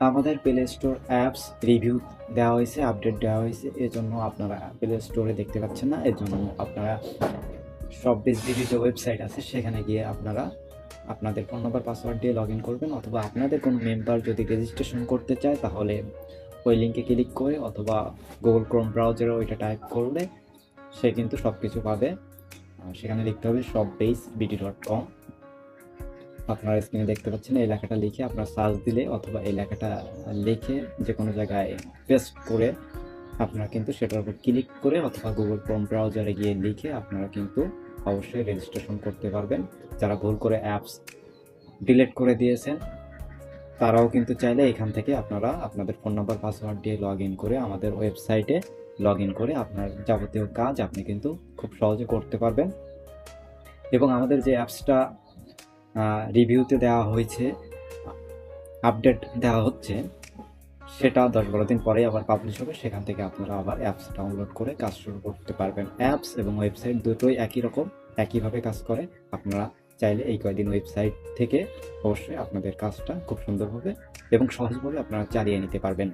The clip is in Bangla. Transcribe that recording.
আমাদের প্লে স্টোর অ্যাপস রিভিউ দেওয়া হয়েছে আপডেট দেওয়া হয়েছে, এজন্য আপনারা প্লে স্টোরে দেখতে পাচ্ছেন না এর জন্য আপনারা সব বিজনেস যে ওয়েবসাইট আছে, সেখানে গিয়ে আপনারা আপনাদের ফোন নাম্বার পাসওয়ার্ড দিয়ে লগ ইন করবেন, অথবা আপনাদের কোনো মেম্বার যদি রেজিস্ট্রেশন করতে চায়, তাহলে ওই লিঙ্কে ক্লিক করে অথবা গুগল ক্রোম ব্রাউজারে ওইটা টাইপ করলে সে কিন্তু সব কিছু পাবে সেখানে লিখতে হবে সব বেস বিডি ডট কম আপনারা স্ক্রিনে দেখতে পাচ্ছেন, এই লেখাটা লিখে আপনার সার্চ দিলে অথবা এই লেখাটা লিখে যে কোনো জায়গায় পেস্ট করে আপনারা কিন্তু সেটার উপর ক্লিক করে অথবা গুগল ক্রোম ব্রাউজারে গিয়ে লিখে আপনারা কিন্তু অবশ্যই রেজিস্ট্রেশন করতে পারবেন। যারা ভুল করে অ্যাপস ডিলিট করে দিয়েছেন, তারাও কিন্তু চাইলে এখান থেকে আপনারা আপনাদের ফোন নাম্বার পাসওয়ার্ড দিয়ে লগ ইন করে আমাদের ওয়েবসাইটে লগ ইন করে আপনার যাবতীয় কাজ আপনি কিন্তু খুব সহজে করতে পারবেন। এবং আমাদের যে অ্যাপসটা রিভিউতে দেওয়া হয়েছে আপডেট দেওয়া হচ্ছে, সেটা দশ বারো দিন পরে আবার পাবলিশ হবে, সেখান থেকে আপনারা আবার অ্যাপস ডাউনলোড করে কাজ শুরু করতে পারবেন। অ্যাপস এবং ওয়েবসাইট দুটোই একই রকম, একইভাবে কাজ করে, আপনারা চাইলে এই কয়েকদিন ওয়েবসাইট থেকে অবশ্যই আপনাদের কাজটা খুব সুন্দরভাবে এবং সহজভাবে আপনারা চালিয়ে নিতে পারবেন।